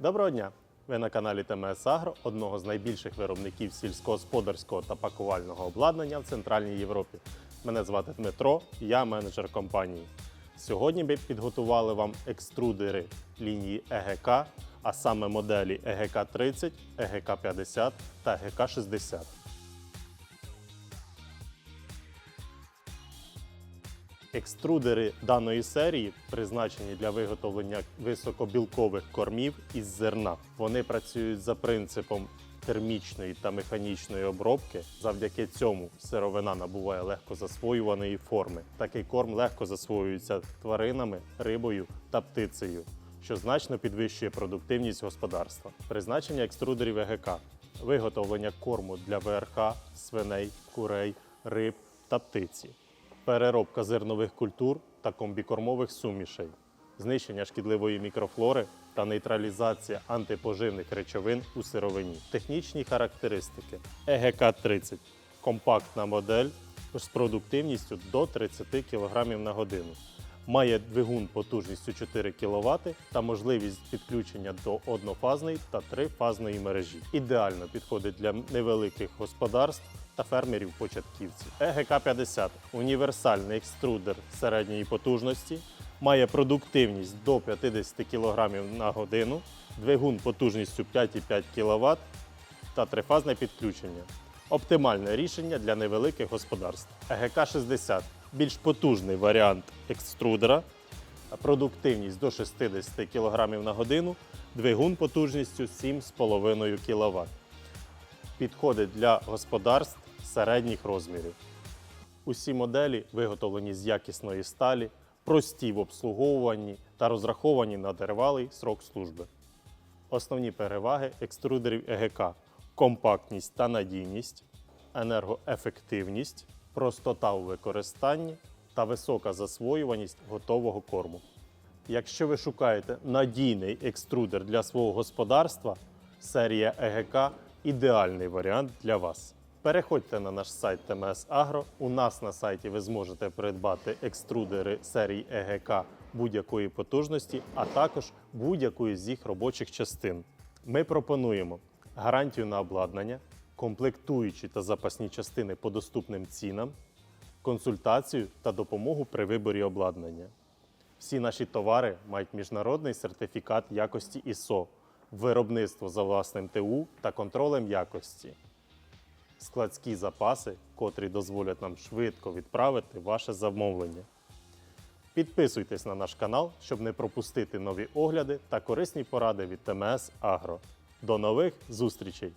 Доброго дня! Ви на каналі ТМС Агро, одного з найбільших виробників сільськогосподарського та пакувального обладнання в Центральній Європі. Мене звати Дмитро, я менеджер компанії. Сьогодні ми підготували вам екструдери лінії ЕГК, а саме моделі ЕГК 30, ЕГК 50 та ЕГК 60. Екструдери даної серії призначені для виготовлення високобілкових кормів із зерна. Вони працюють за принципом термічної та механічної обробки. Завдяки цьому сировина набуває легко засвоюваної форми. Такий корм легко засвоюється тваринами, рибою та птицею, що значно підвищує продуктивність господарства. Призначення екструдерів ЕГК виготовлення корму для ВРХ, свиней, курей, риб та птиці переробка зернових культур та комбікормових сумішей, знищення шкідливої мікрофлори та нейтралізація антипоживних речовин у сировині. Технічні характеристики ЕГК-30 компактна модель з продуктивністю до 30 кг на годину. Має двигун потужністю 4 кВт та можливість підключення до однофазної та трифазної мережі. Ідеально підходить для невеликих господарств та фермерів-початківців. ЕГК-50 універсальний екструдер середньої потужності, має продуктивність до 50 кг на годину, двигун потужністю 5,5 кВт та трифазне підключення. Оптимальне рішення для невеликих господарств. ЕГК-60 більш потужний варіант екструдера, продуктивність до 60 кг на годину, двигун потужністю 7,5 кВт. Підходить для господарств середніх розмірів. Усі моделі виготовлені з якісної сталі, прості в обслуговуванні та розраховані на тривалий срок служби. Основні переваги екструдерів ЕГК компактність та надійність, енергоефективність, простота у використанні та висока засвоюваність готового корму. Якщо ви шукаєте надійний екструдер для свого господарства, серія ЕГК ідеальний варіант для вас. Переходьте на наш сайт ТМС Агро. У нас на сайті ви зможете придбати екструдери серії ЕГК будь-якої потужності, а також будь-якої з їх робочих частин. Ми пропонуємо гарантію на обладнання, комплектуючі та запасні частини по доступним цінам, консультацію та допомогу при виборі обладнання. Всі наші товари мають міжнародний сертифікат якості ISO, виробництво за власним ТУ та контролем якості. Складські запаси, котрі дозволять нам швидко відправити ваше замовлення. Підписуйтесь на наш канал, щоб не пропустити нові огляди та корисні поради від ТМС Агро. До нових зустрічей!